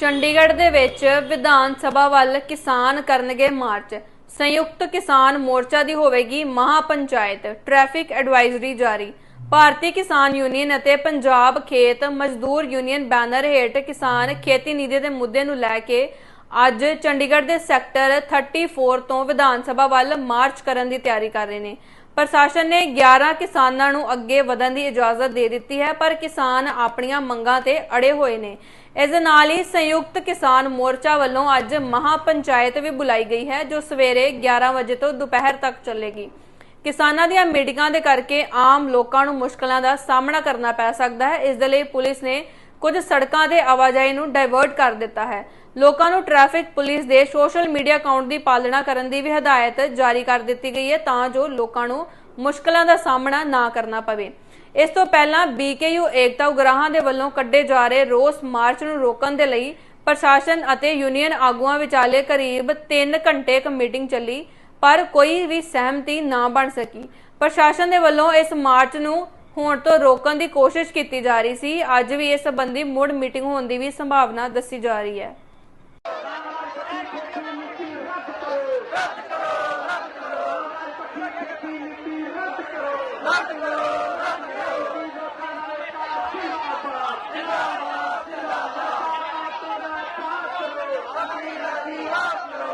ਚੰਡੀਗੜ੍ਹ ਦੇ ਵਿੱਚ ਵਿਧਾਨ ਸਭਾ ਵੱਲ ਕਿਸਾਨ ਕਰਨਗੇ ਮਾਰਚ। ਸੰਯੁਕਤ ਕਿਸਾਨ ਮੋਰਚਾ ਦੀ ਹੋਵੇਗੀ ਮਹਾ ਪੰਚਾਇਤ ਟ੍ਰੈਫਿਕ ਐਡਵਾਈਜ਼ਰੀ ਜਾਰੀ। ਭਾਰਤੀ ਕਿਸਾਨ ਯੂਨੀਅਨ ਅਤੇ ਪੰਜਾਬ ਖੇਤ ਮਜ਼ਦੂਰ ਯੂਨੀਅਨ ਬੈਨਰ ਹੇਠ ਕਿਸਾਨ ਖੇਤੀ ਨੀਤੀ ਦੇ ਮੁੱਦੇ ਨੂੰ ਲੈ ਕੇ ਅੱਜ ਚੰਡੀਗੜ੍ਹ ਦੇ ਸੈਕਟਰ 34 ਤੋਂ ਵਿਧਾਨ ਸਭਾ ਵੱਲ ਮਾਰਚ ਕਰਨ ਦੀ ਤਿਆਰੀ ਕਰ ਰਹੇ ਨੇ। ਪ੍ਰਸ਼ਾਸਨ ਨੇ 11 ਕਿਸਾਨਾਂ ਨੂੰ ਅੱਗੇ ਵਧਣ ਦੀ ਇਜਾਜ਼ਤ ਦੇ ਦਿੱਤੀ ਹੈ, ਪਰ ਕਿਸਾਨ ਆਪਣੀਆਂ ਮੰਗਾਂ ਤੇ ਅੜੇ ਹੋਏ ਨੇ। ਇਸ ਦੇ ਨਾਲ ਹੀ ਸੰਯੁਕਤ ਕਿਸਾਨ ਮੋਰਚਾ ਵੱਲੋਂ ਅੱਜ ਮਹਾ ਪੰਚਾਇਤ ਵੀ ਬੁਲਾਈ ਗਈ ਹੈ, ਜੋ ਸਵੇਰੇ 11 ਵਜੇ ਤੋਂ ਦੁਪਹਿਰ ਤੱਕ ਚੱਲੇਗੀ। ਕਿਸਾਨਾਂ ਦੀਆਂ ਮੀਟਿੰਗਾਂ ਦੇ ਕਰਕੇ ਆਮ ਲੋਕਾਂ ਨੂੰ ਮੁਸ਼ਕਲਾਂ ਦਾ ਸਾਹਮਣਾ ਕਰਨਾ ਪੈ ਸਕਦਾ ਹੈ। ਇਸ ਦੇ ਲਈ ਪੁਲਿਸ ਨੇ ਕੁਝ ਸੜਕਾਂ ਤੇ ਆਵਾਜਾਈ ਨੂੰ ਡਾਇਵਰਟ ਕਰ ਦਿੱਤਾ ਹੈ। ਲੋਕਾਂ ਨੂੰ ਟ੍ਰੈਫਿਕ ਪੁਲਿਸ ਦੇ ਸੋਸ਼ਲ ਮੀਡੀਆ ਅਕਾਊਂਟ ਦੀ ਪਾਲਣਾ ਕਰਨ ਦੀ ਵੀ ਹਦਾਇਤ ਜਾਰੀ ਕਰ ਦਿੱਤੀ ਗਈ ਹੈ ਤਾਂ ਜੋ ਲੋਕਾਂ ਨੂੰ ਮੁਸ਼ਕਲਾਂ ਦਾ ਸਾਹਮਣਾ ਨਾ ਕਰਨਾ ਪਵੇ। ਇਸ ਤੋਂ ਪਹਿਲਾਂ ਬੀਕੇਯੂ ਏਕਤਾ ਉਗਰਾਹਾਂ ਦੇ ਵੱਲੋਂ ਕੱਢੇ ਜਾ ਰਹੇ ਰੋਸ ਮਾਰਚ ਨੂੰ ਰੋਕਣ ਦੇ ਲਈ ਪ੍ਰਸ਼ਾਸਨ ਅਤੇ ਯੂਨੀਅਨ ਆਗੂਆਂ ਵਿਚਾਲੇ ਕਰੀਬ 3 ਘੰਟੇ ਇੱਕ ਮੀਟਿੰਗ ਚੱਲੀ, ਪਰ ਕੋਈ ਵੀ ਸਹਿਮਤੀ ਨਾ ਬਣ ਸਕੀ। ਪ੍ਰਸ਼ਾਸਨ ਦੇ ਵੱਲੋਂ ਇਸ ਮਾਰਚ ਨੂੰ ਹੋਣ ਤੋਂ ਰੋਕਣ ਦੀ ਕੋਸ਼ਿਸ਼ ਕੀਤੀ ਜਾ ਰਹੀ ਸੀ। ਅੱਜ ਵੀ ਇਸ ਸੰਬੰਧੀ ਮੁੜ ਮੀਟਿੰਗ ਹੋਣ ਦੀ ਵੀ ਸੰਭਾਵਨਾ ਦੱਸੀ ਜਾ ਰਹੀ ਹੈ। نند کرو